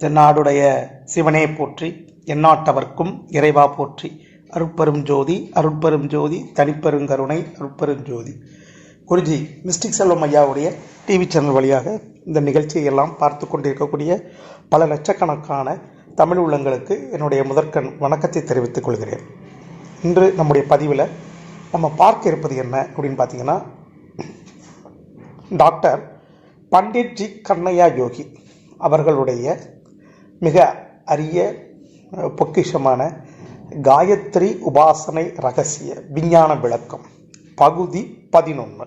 தென்னாடுடைய சிவனே போற்றி எந்நாட்டவர்க்கும் இறைவா போற்றி. அருட்பெரும் ஜோதி அருட்பெரும் ஜோதி தனிப்பெருங்கருணை அருட்பெரும் ஜோதி. குருஜி மிஸ்டிக் செல்வம் ஐயாவுடைய டிவி சேனல் வழியாக இந்த நிகழ்ச்சியெல்லாம் பார்த்து கொண்டிருக்கக்கூடிய பல லட்சக்கணக்கான தமிழ் உள்ளங்களுக்கு என்னுடைய முதற்கண் வணக்கத்தை தெரிவித்துக் கொள்கிறேன். இன்று நம்முடைய பதிவில் நம்ம பார்க்க இருப்பது என்ன அப்படின்னு பார்த்தீங்கன்னா டாக்டர் பண்டிட் ஜி கண்ணையா யோகி அவர்களுடைய மிக அரிய பொக்கிஷமான காயத்ரி உபாசனை ரகசிய விஞ்ஞான விளக்கம் பகுதி பதினொன்று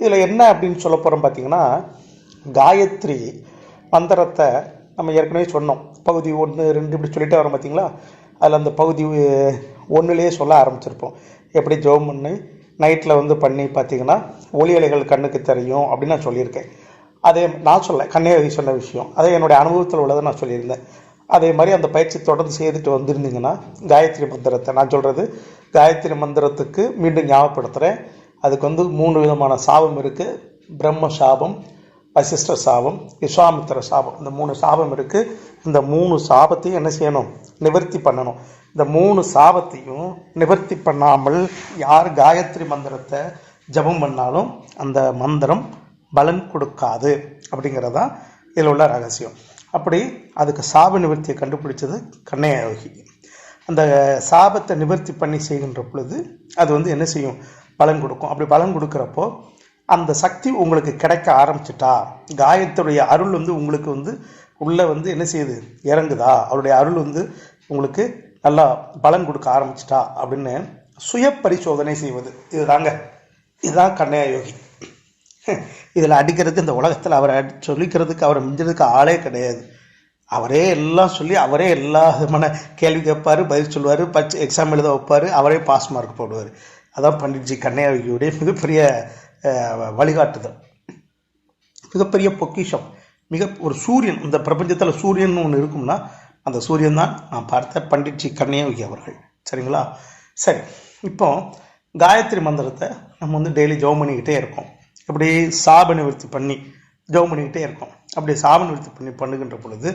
இதில் என்ன அப்படின்னு சொல்ல போகிறோம் பார்த்தீங்கன்னா காயத்ரி மந்திரத்தை நம்ம ஏற்கனவே சொன்னோம். பகுதி ஒன்று ரெண்டு இப்படி சொல்லிட்டே வரோம் பார்த்தீங்களா அதில் அந்த பகுதி ஒன்றுலேயே சொல்ல ஆரம்பிச்சிருப்போம். எப்படி ஜோம் பண்ணி நைட்டில் வந்து பண்ணி பார்த்தீங்கன்னா ஒளி அலைகள் கண்ணுக்கு தெரியும் அப்படின்னு நான் சொல்லியிருக்கேன். அதே நான் சொல்ல கன்னியாகுமரி சொன்ன விஷயம். அதே என்னுடைய அனுபவத்தில் உள்ளதை நான் சொல்லியிருந்தேன். அதே மாதிரி அந்த பயிற்சி தொடர்ந்து செய்துட்டு வந்திருந்தீங்கன்னா காயத்ரி மந்திரத்தை நான் சொல்கிறது காயத்ரி மந்திரத்துக்கு மீண்டும் ஞாபகப்படுத்துகிறேன் அதுக்கு வந்து மூணு விதமான சாபம் இருக்குது பிரம்ம சாபம் வசிஷ்ட சாபம் விஸ்வாமித்திர சாபம். இந்த மூணு சாபம் இருக்குது இந்த மூணு சாபத்தையும் என்ன செய்யணும்? நிவர்த்தி பண்ணணும். இந்த மூணு சாபத்தையும் நிவர்த்தி பண்ணாமல் யார் காயத்ரி மந்திரத்தை ஜெபம் பண்ணாலும் அந்த மந்திரம் பலன் கொடுக்காது அப்படிங்கிறது தான் இதில் உள்ள ரகசியம். அப்படி அதுக்கு சாப நிவர்த்தியை கண்டுபிடிச்சது கண்ணையோகி அந்த சாபத்தை நிவர்த்தி பண்ணி செய்கின்ற பொழுது அது வந்து என்ன செய்யும்? பலன் கொடுக்கும். அப்படி பலன் கொடுக்குறப்போ அந்த சக்தி உங்களுக்கு கிடைக்க ஆரம்பிச்சிட்டா காயத்துடைய அருள் வந்து உங்களுக்கு வந்து உள்ளே வந்து என்ன செய்யுது? இறங்குதா? அவருடைய அருள் வந்து உங்களுக்கு நல்லா பலன் கொடுக்க ஆரம்பிச்சிட்டா அப்படின்னு சுய பரிசோதனை செய்வது. இதுதாங்க. இதுதான் கண்ணையா யோகி இதில் அடிக்கிறதுக்கு இந்த உலகத்தில் அவரை அடி சொல்லிக்கிறதுக்கு அவரை மிஞ்சதுக்கு ஆளே கிடையாது. அவரே எல்லாம் சொல்லி அவரே எல்லா விதமான கேள்வி கேட்பார் பதில் சொல்லுவார் பச்சு எக்ஸாம் எழுத வைப்பார் அவரே பாஸ் மார்க் போடுவார். அதான் பண்டிட்ஜி கண்ணையாவியுடைய மிகப்பெரிய வழிகாட்டுதல். மிகப்பெரிய பொக்கிஷம். மிக ஒரு சூரியன் இந்த பிரபஞ்சத்தில் சூரியன் ஒன்று இருக்கும்னா அந்த சூரியன் தான் நான் பார்த்த பண்டிட்ஜி கண்ணையாவி அவர்கள். சரிங்களா? சரி இப்போ காயத்ரி மந்திரத்தை நம்ம வந்து டெய்லி ஜெபம் பண்ணிக்கிட்டே இருக்கோம். அப்படியே சாப நிவர்த்தி பண்ணி ஜெபம் பண்ணிக்கிட்டே இருக்கோம். அப்படி சாப நிவர்த்தி பண்ணி பண்ணுகின்ற பொழுது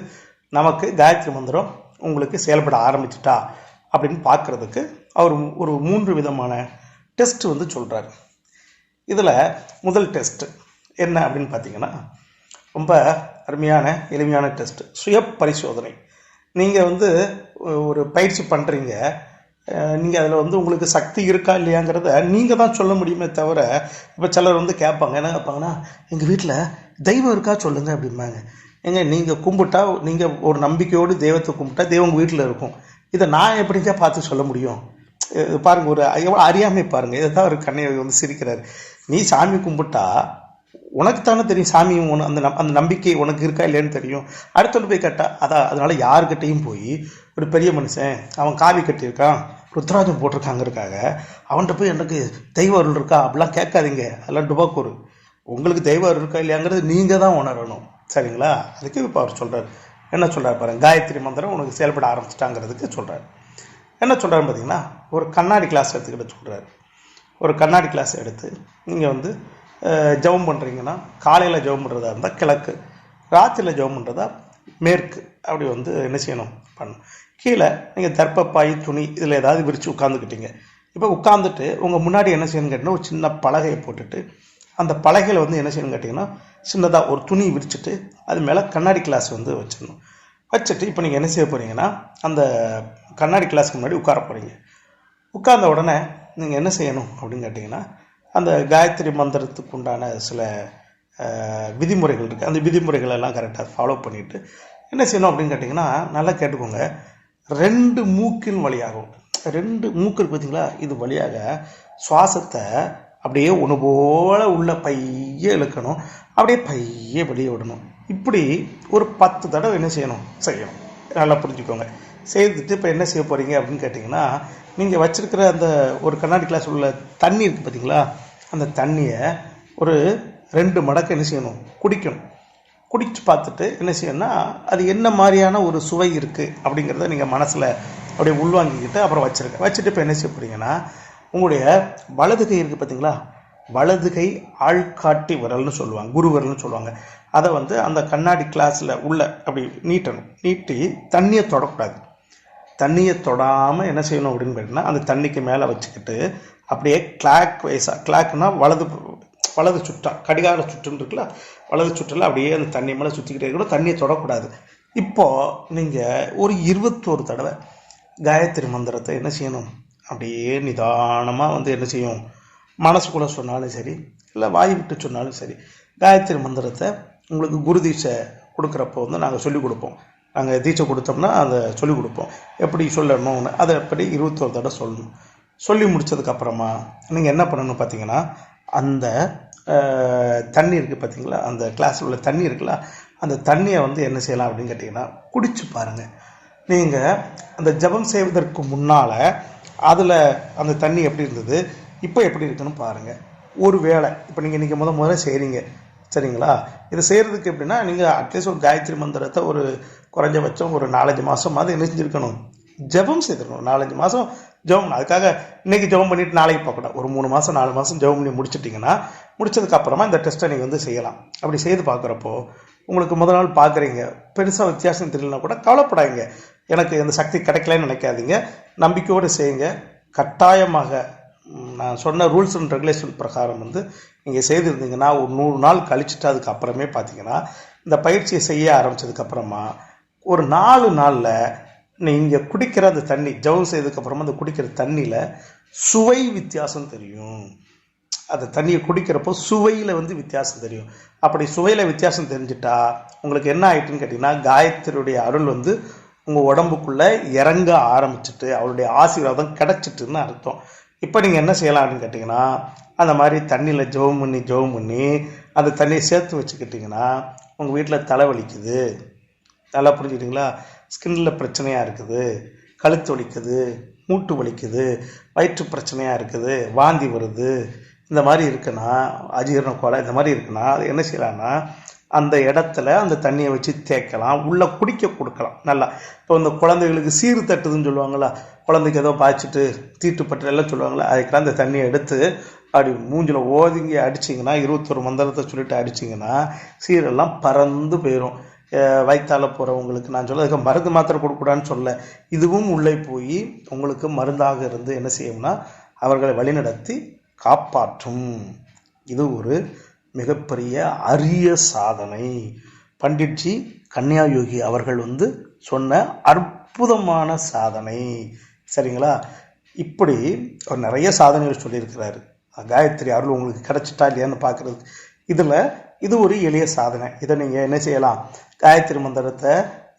நமக்கு காயத்ரி மந்திரம் உங்களுக்கு செயல்பட ஆரம்பிச்சிட்டா அப்படின்னு பார்க்குறதுக்கு அவர் ஒரு மூன்று விதமான டெஸ்ட் வந்து சொல்கிறார் இதில் முதல் டெஸ்ட் என்ன அப்படின்னு பார்த்தீங்கன்னா ரொம்ப அருமையான எளிமையான டெஸ்ட். சுய பரிசோதனை. நீங்கள் வந்து ஒரு பயிற்சி பண்ணுறீங்க நீங்கள் அதில் வந்து உங்களுக்கு சக்தி இருக்கா இல்லையாங்கிறத நீங்கள் தான் சொல்ல முடியுமே தவிர இப்போ சிலர் வந்து கேட்பாங்க. என்ன கேட்பாங்கன்னா எங்கள் வீட்டில் தெய்வம் இருக்கா சொல்லுங்கள் அப்படிம்பாங்க. ஏங்க நீங்கள் கும்பிட்டா நீங்கள் ஒரு நம்பிக்கையோடு தெய்வத்தை கும்பிட்டா தெய்வம் உங்கள் வீட்டில் இருக்கும். இதை நான் எப்படிங்க பார்த்து சொல்ல முடியும்? பாருங்கள் ஒரு எவ்வளோ அறியாமை இதை தான் ஒரு கண்ணையை வந்து சிரிக்கிறார். நீ சாமி கும்பிட்டா உனக்கு தானே தெரியும் சாமி உன அந்த நம்- அந்த நம்பிக்கை உனக்கு இருக்கா இல்லையான்னு தெரியும். அடுத்தவங்க போய் கேட்டால் அதான் அதனால் யாருக்கிட்டேயும் போய் ஒரு பெரிய மனுஷன் அவன் காவி கட்டியிருக்கான். ருத்ராஜம் போட்டிருக்காங்கிறக்காக அவன்கிட்ட போய் எனக்கு தெய்வ அருள் இருக்கா? அப்படிலாம் கேட்காதீங்க. அதெல்லாம் டுபாக்கூர் உங்களுக்கு தெய்வ அருள் இருக்கா இல்லையாங்கிறது நீங்கள் தான் உணரணும். சரிங்களா? அதுக்கு இப்போ அவர் சொல்கிறார் என்ன சொல்கிறார் பாருங்க? காயத்ரி மந்திரம் உனக்கு செயல்பட ஆரம்பிச்சிட்டாங்கிறதுக்கு சொல்கிறார் என்ன சொல்கிறாரு பார்த்தீங்கன்னா ஒரு கண்ணாடி கிளாஸ் எடுத்துக்கிட்டு சொல்கிறாரு ஒரு கண்ணாடி கிளாஸ் எடுத்து நீங்கள் வந்து ஜபம் ஜெபம் பண்ணுறீங்கன்னா காலையில் ஜெபம் பண்ணுறதா இருந்தால் கிழக்கு ராத்திரியில் ஜெபம் பண்ணுறதா மேற்கு. அப்படி வந்து என்ன செய்யணும்? பண்ணணும். கீழே நீங்கள் தர்ப்பப்பாய் துணி இதில் ஏதாவது விரித்து உட்காந்துக்கிட்டீங்க இப்போ உட்காந்துட்டு உங்கள் முன்னாடி என்ன செய்யணும்னு கேட்டிங்கன்னா ஒரு சின்ன பலகையை போட்டுட்டு அந்த பலகையில் வந்து என்ன செய்யணும்னு கேட்டிங்கன்னா சின்னதாக ஒரு துணி விரிச்சிட்டு அது மேலே கண்ணாடி கிளாஸ் வந்து வச்சிடணும். வச்சுட்டு இப்போ நீங்கள் என்ன செய்ய போகிறீங்கன்னா அந்த கண்ணாடி கிளாஸ்க்கு முன்னாடி உட்கார போகிறீங்க உட்கார்ந்த உடனே நீங்கள் என்ன செய்யணும் அப்படின்னு கேட்டிங்கன்னா அந்த காயத்ரி மந்திரத்துக்கு உண்டான சில விதிமுறைகள் இருக்குது அந்த விதிமுறைகள் எல்லாம் கரெக்டாக ஃபாலோ பண்ணிவிட்டு என்ன செய்யணும் அப்படின்னு கேட்டிங்கன்னா நல்லா கேட்டுக்கோங்க. ரெண்டு மூக்கின் வழியாகும். ரெண்டு மூக்கு பார்த்தீங்களா? இது வழியாக சுவாசத்தை அப்படியே ஒன்று போல் உள்ள பைய இழுக்கணும். அப்படியே பைய வெளியே விடணும். இப்படி ஒரு பத்து தடவை என்ன செய்யணும்? செய்யணும். நல்லா புரிஞ்சுக்கோங்க. செய்துட்டு இப்போ என்ன செய்ய போகிறீங்க அப்படின்னு கேட்டிங்கன்னா நீங்கள் வச்சுருக்கிற அந்த ஒரு கண்ணாடி கிளாஸ் உள்ள தண்ணி இருக்குது பார்த்தீங்களா? அந்த தண்ணியை ஒரு ரெண்டு மடக்கு என்ன செய்யணும்? குடிக்கணும். குடிச்சு பார்த்துட்டு என்ன செய்யணும்னா அது என்ன மாதிரியான ஒரு சுவை இருக்குது அப்படிங்கிறத நீங்கள் மனசில் அப்படியே உள்வாங்கிக்கிட்டு அப்புறம் வச்சுருங்க. வச்சுட்டு இப்போ என்ன செய்ய போகிறீங்கன்னா உங்களுடைய வலது கை இருக்குது பார்த்தீங்களா வலது கை ஆள்காட்டி விரல்னு சொல்லுவாங்க குரு விரல்னு சொல்லுவாங்க. அதை வந்து அந்த கண்ணாடி கிளாஸில் உள்ள அப்படி நீட்டணும். நீட்டி தண்ணியை தொடக்கூடாது. தண்ணியை தொடாமல் என்ன செய்யணும் அப்படின்னு பார்த்தீங்கன்னா அந்த தண்ணிக்கு மேலே வச்சுக்கிட்டு அப்படியே கிளாக் வைஸாக கிளாக்னால் வலது வலது சுற்றா கடிகார சுற்றுன்னு இருக்குல்ல வலது சுற்றில் அப்படியே அந்த தண்ணி மேலே சுற்றிக்கிட்டே கூட தண்ணியை தொடக்கூடாது. இப்போது நீங்கள் ஒரு இருபத்தோரு தடவை காயத்ரி மந்திரத்தை என்ன செய்யணும்? அப்படியே நிதானமாக வந்து என்ன செய்யும்? மனசுக்குள்ளே சொன்னாலும் சரி இல்லை வாய் விட்டு சொன்னாலும் சரி காயத்ரி மந்திரத்தை உங்களுக்கு குரு தீட்சை கொடுக்குறப்போ வந்து நாங்கள் சொல்லிக் கொடுப்போம். நாங்கள் தீட்சை கொடுத்தோம்னா அதை சொல்லிக் கொடுப்போம். எப்படி சொல்லணும்னு அதை எப்படி இருபத்தோரு தடவை சொல்லணும். சொல்லி முடித்ததுக்கப்புறமா நீங்கள் என்ன பண்ணணும் பார்த்தீங்கன்னா அந்த தண்ணி இருக்குது பார்த்தீங்களா அந்த கிளாஸில் உள்ள தண்ணி இருக்குல்ல அந்த தண்ணியை வந்து என்ன செய்யலாம் அப்படின்னு கேட்டிங்கன்னா குடிச்சு பாருங்கள் நீங்கள் அந்த ஜெபம் செய்வதற்கு முன்னால் அதில் அந்த தண்ணி எப்படி இருந்தது இப்போ எப்படி இருக்குன்னு பாருங்கள் ஒரு வேளை இப்போ நீங்கள் இன்றைக்கி முத முதல்ல செய்கிறீங்க சரிங்களா? இதை செய்கிறதுக்கு எப்படின்னா நீங்கள் அட்லீஸ்ட் ஒரு காயத்ரி மந்திரத்தை ஒரு குறைஞ்சபட்சம் ஒரு நாலஞ்சு மாதமாவது என்ன செஞ்சுருக்கணும்? ஜெபம் செய்திருக்கணும். நாலஞ்சு மாதம் ஜெபம் அதுக்காக இன்றைக்கி ஜெபம் பண்ணிவிட்டு நாளைக்கு பார்க்கக்கூடாது ஒரு மூணு மாதம் நாலு மாதம் ஜெபம் பண்ணி முடிச்சிட்டிங்கன்னா முடிச்சதுக்கப்புறமா இந்த டெஸ்ட்டை நீங்கள் வந்து செய்யலாம். அப்படி செய்து பார்க்குறப்போ உங்களுக்கு முதல் நாள் பார்க்குறீங்க. பெருசாக வித்தியாசம் தெரியலனா கூட கவலைப்படாதீங்க. எனக்கு இந்த சக்தி கிடைக்கலன்னு நினைக்காதீங்க. நம்பிக்கையோடு செய்யுங்க. கட்டாயமாக நான் சொன்ன ரூல்ஸ் அண்ட் ரெகுலேஷன் பிரகாரம் வந்து நீங்கள் செய்திருந்தீங்கன்னா ஒரு நூறு நாள் கழிச்சுட்டு அதுக்கு அப்புறமே பார்த்தீங்கன்னா இந்த பயிற்சியை செய்ய ஆரம்பிச்சதுக்கப்புறமா ஒரு நாலு நாளில் நீங்கள் குடிக்கிற அந்த தண்ணி ஜவுன் செய்ததுக்கப்புறமா அந்த குடிக்கிற தண்ணியில் சுவை வித்தியாசம் தெரியும். அந்த தண்ணியை குடிக்கிறப்போ சுவையில் வந்து வித்தியாசம் தெரியும். அப்படி சுவையில் வித்தியாசம் தெரிஞ்சிட்டா உங்களுக்கு என்ன ஆயிட்டுன்னு கேட்டிங்கன்னா காயத்ரியுடைய அருள் வந்து உங்கள் உடம்புக்குள்ளே இறங்க ஆரம்பிச்சிட்டு அவருடைய ஆசீர்வாதம் கிடச்சிட்டுன்னு அர்த்தம். இப்போ நீங்கள் என்ன செய்யலாம் அப்படின்னு கேட்டிங்கன்னா அந்த மாதிரி தண்ணியில் ஜெபம் பண்ணி ஜெபம் பண்ணி அந்த தண்ணியை சேர்த்து வச்சுக்கிட்டிங்கன்னா உங்கள் வீட்டில் தலைவலிக்குது நல்லா புரிஞ்சுக்கிட்டிங்களா? ஸ்கின்னில் பிரச்சனையாக இருக்குது கழுத்து வலிக்குது மூட்டு வலிக்குது வயிற்று பிரச்சனையாக இருக்குது வாந்தி வருது. இந்த மாதிரி இருக்குன்னா அஜீரண கோலை இந்த மாதிரி இருக்குன்னா அது என்ன செய்யலாம்னா அந்த இடத்துல அந்த தண்ணியை வச்சு தேய்க்கலாம். உள்ளே குடிக்க கொடுக்கலாம். நல்லா. இப்போ இந்த குழந்தைகளுக்கு சீறு தட்டுதுன்னு சொல்லுவாங்களா குழந்தைக்கு ஏதோ பாய்ச்சிட்டு தீட்டுப்பட்டு எல்லாம் சொல்லுவாங்களா அதுக்கெல்லாம் அந்த தண்ணியை எடுத்து அப்படி மூஞ்சில் ஓதுங்கி அடிச்சிங்கன்னா இருபத்தொரு மந்திரத்தை சொல்லிட்டு அடிச்சிங்கன்னா சீரெல்லாம் பறந்து போயிடும் வயிற்றால போகிறவங்களுக்கு நான் சொல்ல அதுக்கு மருந்து மாத்திரை கொடுக்கூடாதுன்னு சொல்ல இதுவும் உள்ளே போய் உங்களுக்கு மருந்தாக இருந்து என்ன செய்யும்னா அவர்களை வழிநடத்தி காப்பாற்றும். இது ஒரு மிகப்பெரிய அரிய சாதனை. பண்டிட்ஜி கன்னியாயோகி அவர்கள் வந்து சொன்ன அற்புதமான சாதனை. சரிங்களா? இப்படி அவர் நிறைய சாதனைகள் சொல்லியிருக்கிறாரு. காயத்ரி அருள் உங்களுக்கு கிடச்சிட்டா இல்லையான்னு பார்க்குறது இதில் இது ஒரு எளிய சாதனை. இதை நீங்கள் என்ன செய்யலாம்? காயத்ரி மந்திரத்தை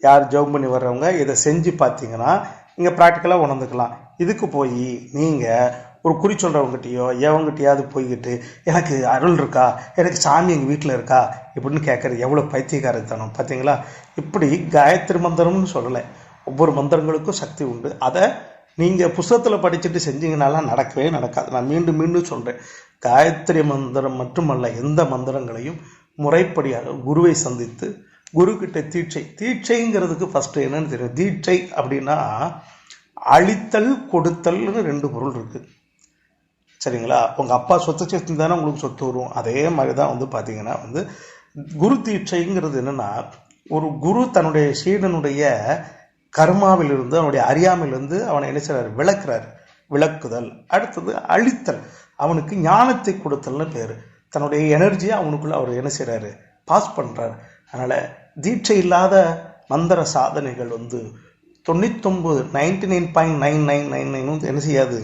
யார் ஜெபம் பண்ணி வர்றவங்க இதை செஞ்சு பார்த்தீங்கன்னா நீங்கள் ப்ராக்டிக்கலாக உணர்ந்துக்கலாம். இதுக்கு போய் நீங்கள் ஒரு குறி சொல்கிறவங்ககிட்டயோ எவங்ககிட்டயாவது போய்கிட்டு எனக்கு அருள் இருக்கா? எனக்கு சாமி எங்கள் வீட்டில் இருக்கா? இப்படின்னு கேட்குறது எவ்வளோ பைத்தியக்காரத்தனம் பார்த்தீங்களா இப்படி காயத்ரி மந்திரம்னு சொல்லலை. ஒவ்வொரு மந்திரங்களுக்கும் சக்தி உண்டு. அதை நீங்கள் புஸ்தகத்தில் படிச்சுட்டு செஞ்சீங்கனாலாம் நடக்கவே நடக்காது. நான் மீண்டும் மீண்டும் சொல்கிறேன் காயத்ரி மந்திரம் மட்டுமல்ல எந்த மந்திரங்களையும் முறைப்படியாக குருவை சந்தித்து குரு கிட்ட தீட்சை. தீட்சைங்கிறதுக்கு ஃபஸ்ட்டு என்னன்னு தெரியும் தீட்சை அப்படின்னா அழித்தல் கொடுத்தல்னு ரெண்டு பொருள் இருக்குது சரிங்களா? உங்கள் அப்பா சொத்து சேர்த்து தானே உங்களுக்கு சொத்து வரும். அதே மாதிரி தான் வந்து பார்த்தீங்கன்னா வந்து குரு தீட்சைங்கிறது என்னென்னா ஒரு குரு தன்னுடைய சீடனுடைய கர்மாவிலிருந்து அவனுடைய அறியாமையிலிருந்து அவனை என்ன செய்றாரு? விளக்குறாரு. விளக்குதல். அடுத்தது அழித்தல். அவனுக்கு ஞானத்தை கொடுத்தல்னு பேர். தன்னுடைய எனர்ஜியை அவனுக்குள்ளே அவர் என்ன செய்கிறாரு பாஸ் பண்ணுறாரு அதனால் தீட்சை இல்லாத மந்திர சாதனைகள் வந்து தொண்ணூத்தொம்பது ninety nine point nine nine nine nine வந்து என்ன செய்யாது?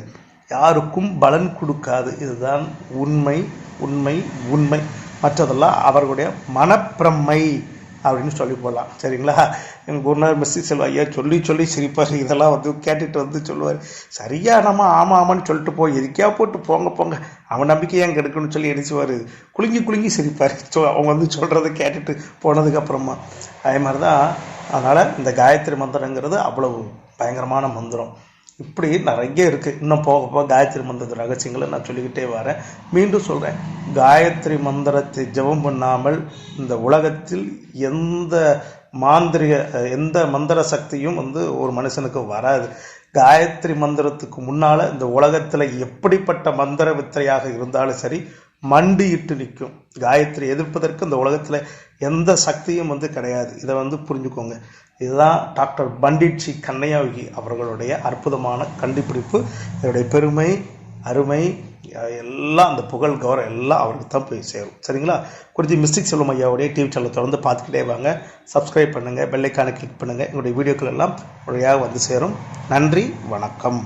யாருக்கும் பலன் கொடுக்காது. இதுதான் உண்மை உண்மை உண்மை. மற்றதெல்லாம் அவர்களுடைய மனப்பிரமை. அப்படின்னு சொல்லி போடலாம் சரிங்களா? எங்கள் குருநாதர் மிஸ்ஸி செல்வா ஐயா சொல்லி சொல்லி சிரிப்பார். இதெல்லாம் வந்து கேட்டுட்டு வந்து சொல்லுவார். சரியா நம்ம ஆமாம் ஆமான்னு சொல்லிட்டு போய் எதுக்கா போட்டு போங்க போங்க. அவன் நம்பிக்கை ஏன் கெடுக்கணும்னு சொல்லி எரிச்சுவார் குலுங்கி குலுங்கி சிரிப்பார். ஸோ அவங்க வந்து சொல்கிறத கேட்டுட்டு போனதுக்கப்புறமா அதே மாதிரி தான் அதனால் இந்த காயத்ரி மந்திரங்கிறது அவ்வளவு பயங்கரமான மந்திரம். இப்படி நிறைய இருக்குது இன்னும் போக போக காயத்ரி மந்திரத்து ரகசியங்களை நான் சொல்லிக்கிட்டே வரேன். மீண்டும் சொல்கிறேன் காயத்ரி மந்திரத்தை ஜெபம் பண்ணாமல் இந்த உலகத்தில் எந்த மாந்திரிக எந்த மந்திர சக்தியும் வந்து ஒரு மனுஷனுக்கு வராது. காயத்ரி மந்திரத்துக்கு முன்னால் இந்த உலகத்தில் எப்படிப்பட்ட மந்திர வித்தையாக இருந்தாலும் சரி மண்டியிட்டு நிற்கும். காயத்ரி எதிர்ப்பதற்கு இந்த உலகத்தில் எந்த சக்தியும் வந்து கிடையாது. இதை வந்து புரிஞ்சுக்கோங்க. இதுதான் டாக்டர் பண்டிட் சி கண்ணையாகி அவர்களுடைய அற்புதமான கண்டுபிடிப்பு. இதனுடைய பெருமை அருமை எல்லாம் அந்த புகழ் கௌரவம் எல்லாம் அவருக்கு தான் போய் சேரும். சரிங்களா? குறித்து மிஸ்டிக் செல்வம் ஐயாவுடைய டிவி சேனல் தொடர்ந்து பார்த்துக்கிட்டே வாங்க. சப்ஸ்கிரைப் பண்ணுங்கள் பெல்லைக்கான கிளிக் பண்ணுங்கள் எங்களுடைய வீடியோக்கள் எல்லாம் வழியாக வந்து சேரும். நன்றி வணக்கம்.